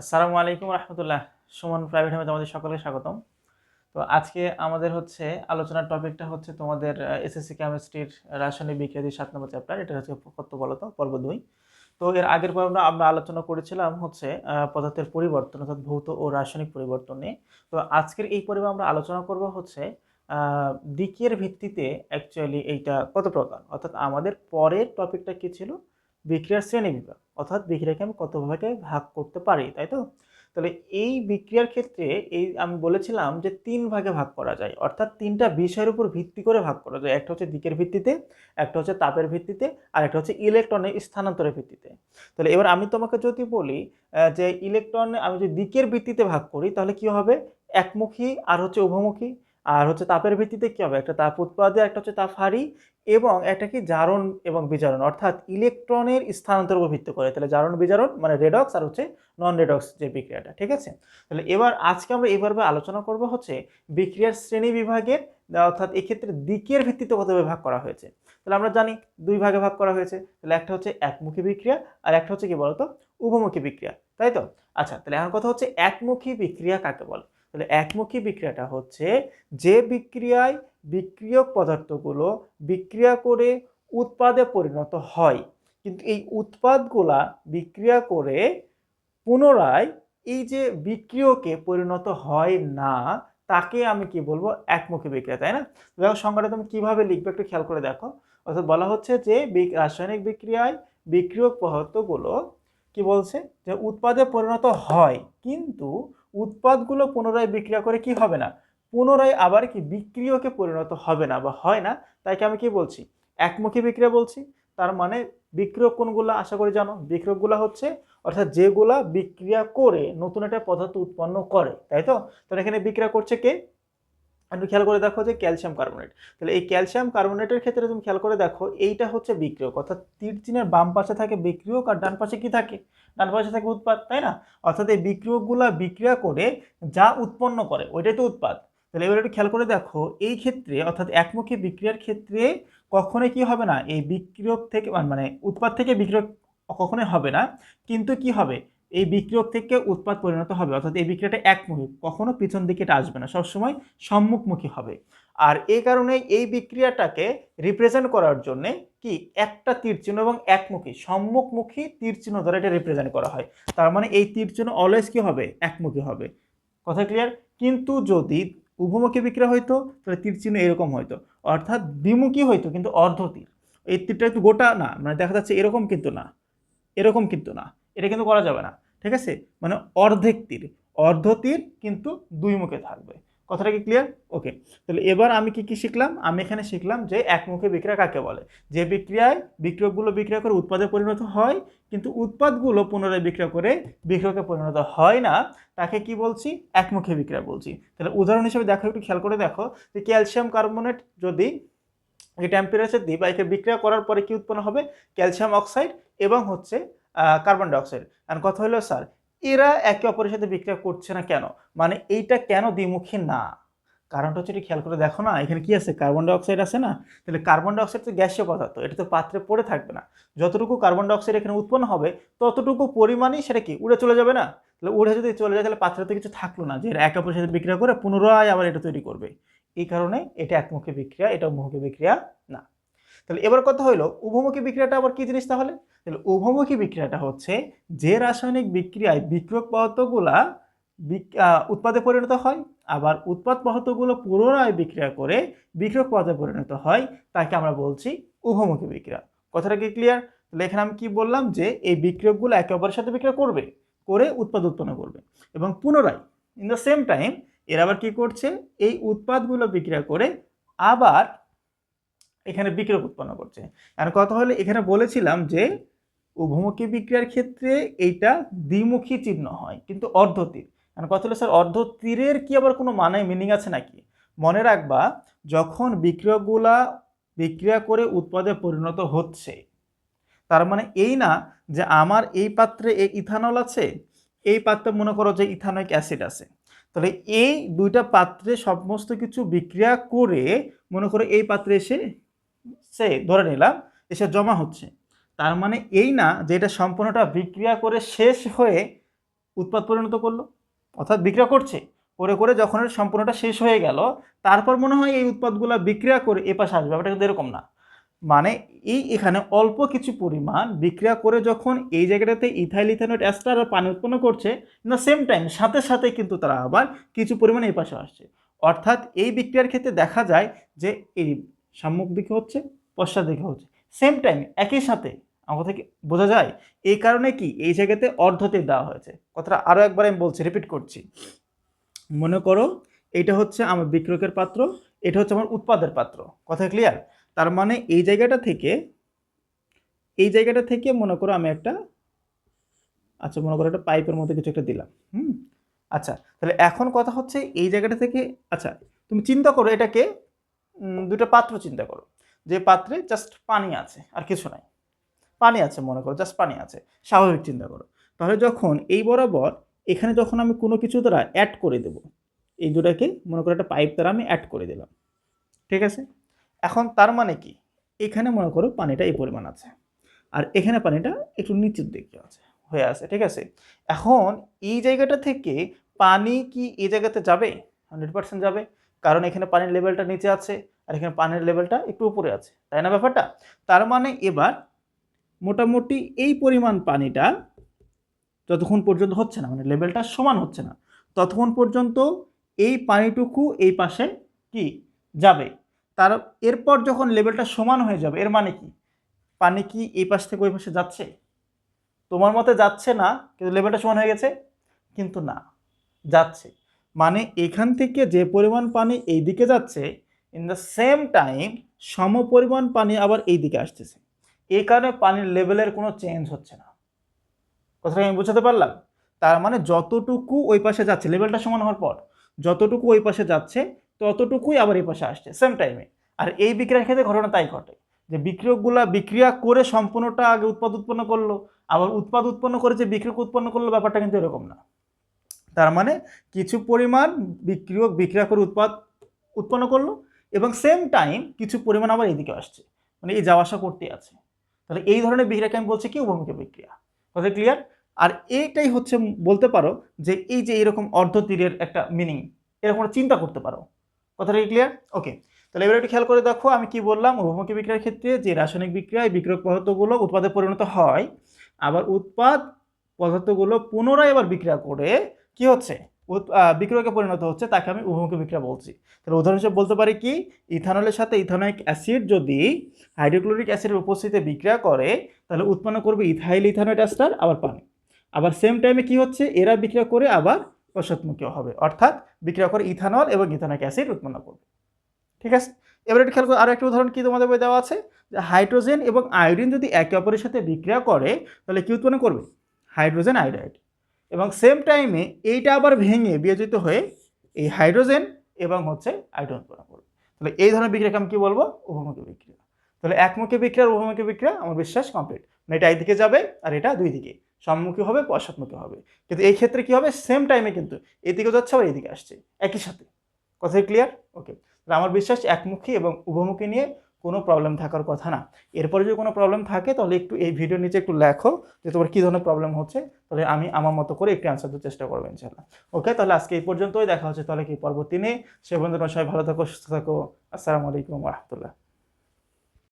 আসসালামু আলাইকুম রহমতুল্লাহ। সুমন প্রাইভেট হেমে তোমাদের সকলকে স্বাগতম। তো আজকে আমাদের হচ্ছে আলোচনার টপিকটা হচ্ছে তোমাদের এসএসসি কেমিস্ট্রির রাসায়নিক বিক্রিয়াদের সাত নম্বর চ্যাপ্টার। এটা হচ্ছে কত বলো তো পর্ব দুই। তো এর আগের পর আমরা আমরা আলোচনা করেছিলাম হচ্ছে পদার্থের পরিবর্তন, অর্থাৎ ভৌত ও রাসায়নিক পরিবর্তন নিয়ে। তো আজকের এই পর্বে আমরা আলোচনা করব হচ্ছে দিকের ভিত্তিতে অ্যাকচুয়ালি এইটা কত প্রকার? অর্থাৎ আমাদের পরের টপিকটা কী ছিল? বিক্রিয়ার শ্রেণি বিভাগ, অর্থাৎ বিক্রিয়াকে আমি কত ভাগে ভাগ করতে পারি, তাই তো? তাহলে এই বিক্রিয়ার ক্ষেত্রে এই আমি বলেছিলাম যে তিন ভাগে ভাগ করা যায়, অর্থাৎ তিনটা বিষয়ের উপর ভিত্তি করে ভাগ করা যায়, একটা হচ্ছে দিকের ভিত্তিতে, একটা হচ্ছে তাপের ভিত্তিতে, আর একটা হচ্ছে ইলেকট্রনের স্থানান্তরের ভিত্তিতে। তাহলে এবার আমি তোমাকে যদি বলি যে ইলেকট্রন আমি যদি দিকের ভিত্তিতে ভাগ করি, তাহলে কি হবে? একমুখী আর হচ্ছে উভমুখী। আর হচ্ছে তাপের ভিত্তিতে কি হবে? একটা তাপ উৎপাদে, একটা হচ্ছে তাপ হারি এবং একটা কি জারণ এবং বিজারণ। অর্থাৎ ইলেকট্রনের স্থানান্তর উপর ভিত্তি করে। তাহলে জারণ, বিজারণ মানে রেডক্স আর হচ্ছে নন রেডক্স যে বিক্রিয়াটা, ঠিক আছে? তাহলে এবার আজকে আমরা এইভাবে আলোচনা করব হচ্ছে বিক্রিয়ার শ্রেণি বিভাগের, অর্থাৎ এক্ষেত্রে দিকের ভিত্তিতে কতভাবে ভাগ করা হয়েছে। তাহলে আমরা জানি দুই ভাগে ভাগ করা হয়েছে। তাহলে একটা হচ্ছে একমুখী বিক্রিয়া আর একটা হচ্ছে কি বলতো? উভমুখী বিক্রিয়া, তাই তো? আচ্ছা তাহলে এখন কথা হচ্ছে একমুখী বিক্রিয়া কাকে বলে? তাহলে একমুখী বিক্রিয়াটা হচ্ছে যে বিক্রিয়ায় বিক্রিয়ক পদার্থগুলো বিক্রিয়া করে উৎপাদে পরিণত হয়। কিন্তু এই উৎপাদগুলা বিক্রিয়া করে পুনরায় এই যে বিক্রিয়কে পরিণত হয় না, তাকে আমি কি বলব একমুখী বিক্রিয়া, তাই না? দেখো সংজ্ঞাটা তুমি কীভাবে লিখবে একটু খেয়াল করে দেখো। অর্থাৎ বলা হচ্ছে যে রাসায়নিক বিক্রিয়ায় বিক্রিয়ক পদার্থগুলো কি বলছে? যে উৎপাদে পরিণত হয়, কিন্তু উৎপাদগুলো পুনরায় বিক্রিয়া করে কি হবে না? পুনরায় আবার কি বিক্রিয়কে পরিণত হবে না বা হয় না? তাইকে আমি কি বলছি? একমুখী বিক্রিয়া বলছি। তার মানে বিক্রিয়ক কোনগুলো? আশা করি জানো, বিক্রিয়কগুলো হচ্ছে, অর্থাৎ যেগুলা বিক্রিয়া করে নতুন একটা পদার্থ উৎপন্ন করে তাই তো তাহলে এখানে বিক্রিয়া করছে কে? একটু খেয়াল করে দেখো যে ক্যালসিয়াম কার্বোনেট তাহলে এই ক্যালসিয়াম কার্বোনেটের ক্ষেত্রে তুমি খেয়াল করে দেখো, এইটা হচ্ছে বিক্রিয়ক। অর্থাৎ তীর চিহ্নের বাম পাশে থাকে বিক্রিয়ক আর ডান পাশে কি থাকে? ডান পাশে থাকে উৎপাদ তাই না? অর্থাৎ এই বিক্রিয়কগুলা বিক্রিয়া করে যা উৎপন্ন করে, ওইটাই তো উৎপাদ তাহলে এবার একটু খেয়াল করে দেখো, এই ক্ষেত্রে, অর্থাৎ একমুখী বিক্রিয়ার ক্ষেত্রে কখনোই কি হবে না? এই বিক্রিয়ক থেকে মানে উৎপাদ থেকে বিক্রিয়ক কখনোই হবে না। কিন্তু কি হবে? এই বিক্রিয়ক থেকে উৎপাদ পরিণত হবে, অর্থাৎ এই বিক্রিয়াটা একমুখী, কখনো পিছন দিকে এটা আসবে না, সবসময় সম্মুখমুখী হবে। আর এই কারণে এই বিক্রিয়াটাকে রিপ্রেজেন্ট করার জন্যে কি একটা তীরচিহ্ন এবং একমুখী, সম্মুখমুখী তীরচিহ্ন দ্বারা এটা রিপ্রেজেন্ট করা হয়। তার মানে এই তীরচিহ্ন অলওয়েজ কী হবে? একমুখী হবে। কথা ক্লিয়ার কিন্তু যদি উভমুখী বিক্রিয়া হইতো, তাহলে তীরচিহ্ন এরকম হইতো। অর্থাৎ দ্বিমুখী হইতো, কিন্তু অর্ধ তীর এই তীরটা একটু গোটা না মানে দেখা যাচ্ছে এরকম কিন্তু না, এরকম কিন্তু না, এটা কিন্তু করা যাবে না। ঠিক আছে? মানে অর্ধেক তীর। অর্ধ তীর কিন্তু দুই মুখে থাকবে। কথাটা কি ক্লিয়ার ওকে তাহলে এবার আমি কি কি শিখলাম? আমি এখানে শিখলাম যে একমুখী বিক্রিয়া কাকে বলে? যে বিক্রিয়ায় বিক্রিয়কগুলো বিক্রিয়া করে উৎপাদে পরিণত হয়, কিন্তু উৎপাদগুলো পুনরায় বিক্রিয়া করে বিক্রিয়কে পরিণত হয় না, তাকে কি বলছি? একমুখী বিক্রিয়া বলছি। তাহলে উদাহরণ হিসেবে দেখো, একটু খেয়াল করে দেখো যে ক্যালসিয়াম কার্বনেট যদি এই টেম্পারেচার দিই বা একে বিক্রিয়া করার পরে কি উৎপন্ন হবে? ক্যালসিয়াম অক্সাইড এবং হচ্ছে কার্বন ডাইঅক্সাইড আর কথা হলো স্যার এরা একে অপরের সাথে বিক্রিয়া করছে না কেন? মানে এইটা কেন দ্বিমুখী না? কারণটা হচ্ছে খেয়াল করে দেখো না, এখানে কি আছে? কার্বন ডাইঅক্সাইড আছে না? তাহলে কার্বন ডাইঅক্সাইড তো গ্যাসীয় পদার্থ, এটা তো পাত্রে পড়ে থাকবে না। যতটুকু কার্বন ডাইঅক্সাইড এখানে উৎপন্ন হবে, ততটুকু পরিমাণেই সেটা কি, উড়ে চলে যাবে না? তাহলে উড়ে যদি চলে যায়, তাহলে পাত্রে তো কিছু থাকল না, যে এরা একে অপরের সাথে বিক্রিয়া করে, পুনরায় আবার এটা তৈরি করবে। এই কারণে এটা একমুখী বিক্রিয়া, এটা উভমুখী বিক্রিয়া না। তাহলে এবার কথা হলো, উভমুখী বিক্রিয়াটা আবার কী জিনিস তাহলে? তাহলে উভমুখী বিক্রিয়াটা হচ্ছে যে রাসায়নিক বিক্রিয়ায় বিক্রিয়ক পদার্থগুলা উৎপাদে পরিণত হয়, আবার উৎপাদ পদার্থগুলো পুনরায় বিক্রিয়া করে বিক্রিয়ক পদার্থে পরিণত হয়, তাকে আমরা বলছি উভমুখী বিক্রিয়া। কথাটা কি ক্লিয়ার তাহলে এখানে আমি কি বললাম যে এই বিক্রিয়কগুলো একে অপরের সাথে বিক্রিয়া করবে, করে উৎপাদ উৎপন্ন করবে এবং পুনরায় ইন দ্য সেম টাইম এরা আবার কি করছে, এই উৎপাদগুলো বিক্রিয়া করে আবার এখানে বিক্রিয়ক উৎপন্ন করছে। আর কথা হলে এখানে বলেছিলাম যে উভমুখী বিক্রিয়ার ক্ষেত্রে এইটা দ্বিমুখী চিহ্ন হয়, কিন্তু অর্ধ তীর। আর কথা হলো, স্যার, অর্ধ তীরের কি আবার কোনো মানে মিনিং আছে নাকি? মনে রাখবা, যখন বিক্রিয়কগুলা বিক্রিয়া করে উৎপাদে পরিণত হচ্ছে, তার মানে এই না যে আমার এই পাত্রে এই ইথানল আছে, এই পাত্রে মনে করো যে ইথানয়িক অ্যাসিড আছে। তাহলে এই দুইটা পাত্রে সমস্ত কিছু বিক্রিয়া করে মনে করো এই পাত্রে এসে সে ধরে নিলাম এসে জমা হচ্ছে। তার মানে এই না যে এটা সম্পূর্ণটা বিক্রিয়া করে শেষ হয়ে উৎপাদ পরিণত করল, অর্থাৎ বিক্রিয়া করছে। করে করে যখন এর সম্পূর্ণটা শেষ হয়ে গেল, তারপর মনে হয় এই উৎপাদগুলো বিক্রিয়া করে এ পাশে আসবে। ব্যাপারটা কিন্তু এরকম না। মানে এই এখানে অল্প কিছু পরিমাণ বিক্রিয়া করে যখন এই জায়গাটাতে ইথাইল ইথানোয়েট অ্যাস্টার আর পানি উৎপন্ন করছে না সেম টাইম সাথে সাথে কিন্তু তারা আবার কিছু পরিমাণ এই পাশে আসছে। অর্থাৎ এই বিক্রিয়ার ক্ষেত্রে দেখা যায় যে এই সাম্যক দিকে হচ্ছে পশ্চাৎ দিকে হচ্ছে। সেম টাইম একই সাথে আমার থেকে বোঝা যায়? এই কারণে কি এই জায়গাতে অর্ধতে দেওয়া হয়েছে। কথাটা আরও একবার আমি বলছি রিপিট করছি। মনে করো এটা হচ্ছে আমার বিক্রয়কের পাত্র, এটা হচ্ছে আমার উৎপাদের পাত্র। কথা ক্লিয়ার তার মানে এই জায়গাটা থেকে, এই জায়গাটা থেকে মনে করো আমি একটা আচ্ছা মনে করো একটা পাইপের মধ্যে কিছু একটা দিলাম, হুম? আচ্ছা তাহলে এখন কথা হচ্ছে এই জায়গাটা থেকে আচ্ছা তুমি চিন্তা করো এটাকে দুটো পাত্র চিন্তা করো। যে পাত্রে জাস্ট পানি আছে, আর কিছু নাই। পানি আছে, মনে করো জাস্ট পানি আছে, স্বাভাবিক চিন্তা করো। তাহলে যখন এই বরাবর এখানে যখন আমি কোনো কিছু দ্বারা অ্যাড করে দেব, এই দুটাকে মনে করো একটা পাইপ দ্বারা আমি অ্যাড করে দিলাম, ঠিক আছে? এখন তার মানে কি? এখানে মনে করো পানিটা এই পরিমাণ আছে, আর এখানে পানিটা একটু নিচের দিকে আছে, হয়ে আছে, ঠিক আছে? এখন এই জায়গাটা থেকে পানি কি এই জায়গাতে যাবে? হান্ড্রেড পার্সেন্ট যাবে, কারণ এখানে পানির লেভেলটা নিচে আছে। আর এখানে পানির লেভেলটা একটু উপরে আছে, তাই না ব্যাপারটা? তার মানে এবার মোটামুটি এই পরিমাণ পানিটা যতক্ষণ পর্যন্ত হচ্ছে না মানে লেভেলটা সমান হচ্ছে না, ততক্ষণ পর্যন্ত এই পানিটুকু এই পাশে কি যাবে। তার, এরপর যখন লেভেলটা সমান হয়ে যাবে, এর মানে কি? পানি কি এই পাশ থেকে ওই পাশে যাচ্ছে? তোমার মতে যাচ্ছে না, কিন্তু লেভেলটা সমান হয়ে গেছে? কিন্তু না, যাচ্ছে। মানে এখান থেকে যে পরিমাণ পানি এই দিকে যাচ্ছে ইন দ্য সেম টাইম সম পরিমাণ পানি আবার এই দিকে আসতেছে। এই কারণে পানির লেভেলের কোনো চেঞ্জ হচ্ছে না। কথাটা আমি বোঝাতে পারলাম? তার মানে যতটুকু ওই পাশে যাচ্ছে লেভেলটা সমান হওয়ার পর, যতটুকু ওই পাশে যাচ্ছে, ততটুকুই আবার এই পাশে আসছে সেম টাইমে আর এই বিক্রিয়ার ক্ষেত্রে ঘটনা তাই ঘটে, যে বিক্রিয়কগুলা বিক্রিয়া করে সম্পূর্ণটা আগে উৎপাদ উৎপন্ন করল, আবার উৎপাদ উৎপন্ন করে যে বিক্রিয়ক উৎপন্ন করল, ব্যাপারটা কিন্তু এরকম না। তার মানে কিছু পরিমাণ বিক্রিয়ক বিক্রিয়া করে উৎপাদ উৎপন্ন করল এবং সেম টাইম কিছু পরিমাণ আবার এদিকে আসছে। মানে এই যাওয়া আসা করতে আছে। তাহলে এই ধরনের বিক্রিয়াকে আমি বলছি কি? উভমুখী বিক্রিয়া। কথা ক্লিয়ার আর এইটাই হচ্ছে বলতে পারো যে এই যে এরকম অর্ধ তীরের একটা মিনিং এরকম চিন্তা করতে পারো। কথাটা ক্লিয়ার ওকে তাহলে এবার একটু খেয়াল করে দেখো, আমি কি বললাম? উভমুখী বিক্রিয়ার ক্ষেত্রে যে রাসায়নিক বিক্রিয়ায় বিক্রিয়ক পদার্থগুলো উৎপাদে পরিণত হয়, আবার উৎপাদ পদার্থগুলো পুনরায় আবার বিক্রিয়া করে কি হচ্ছে? বিক্রিয়কে পরিণত হচ্ছে, তাকে আমি উভমুখী বিক্রিয়া বলছি। তাহলে উদাহরণ হিসেবে বলতে পারি কি, ইথানলের সাথে ইথানোয়িক অ্যাসিড যদি হাইড্রোক্লোরিক অ্যাসিডের উপস্থিতিতে বিক্রিয়া করে, তাহলে উৎপন্ন করবে ইথাইল ইথানোয়েট অ্যাস্টার আবার পানি। আবার সেম টাইমে কি হচ্ছে, এরা বিক্রিয়া করে আবার পশ্চাৎমুখী হবে। অর্থাৎ বিক্রিয়া করে ইথানল এবং ইথানোয়িক অ্যাসিড উৎপন্ন করবে। ঠিক আছে? এবার একটু খেয়াল করো আরও একটা উদাহরণ কি তোমাদের বই দেওয়া আছে? যে হাইড্রোজেন এবং আয়োডিন যদি একে অপরের সাথে বিক্রিয়া করে, তাহলে কি উৎপন্ন করবে? Hydrogen iodide. এবং সেম টাইমে এইটা আবার ভেঙে বিয়োজিত হয়ে এই হাইড্রোজেন এবং হচ্ছে আয়োডিন উৎপন্ন করবে। তাহলে এই ধরনের বিক্রিয়াকে আমি কি বলব? উভমুখী বিক্রিয়া। তাহলে একমুখী বিক্রিয়া আর উভমুখী বিক্রিয়া আমার বিশ্বাস কমপ্লিট মানে এটা একদিকে যাবে আর এটা দুই দিকে সম্মুখী হবে, পশ্চাৎমুখী হবে। কিন্তু এই ক্ষেত্রে কি হবে? সেম টাইমে কিন্তু এদিকে যাচ্ছে আবার এদিকে আসছে। একই সাথে। কথাই ক্লিয়ার ওকে তাহলে আমার বিশ্বাস একমুখী এবং উভমুখী নিয়ে কোনো প্রবলেম থাকার কথা না। এরপরে যদি কোনো প্রবলেম থাকে, তাহলে একটু এই ভিডিওর নিচে একটু লেখো যে তোমার কী ধরনের প্রবলেম হচ্ছে। তাহলে আমি আমার মতো করে একটু অ্যান্সার দেওয়ার চেষ্টা করব ইনশাল্লাহ ওকে তাহলে আজকে এই পর্যন্তই। দেখা হচ্ছে তাহলে কি পরবর্তী নেই সে বন্ধুরা সবাই ভালো থাকো, সুস্থ থাকো। আসসালামু আলাইকুম রহমতুল্লাহ।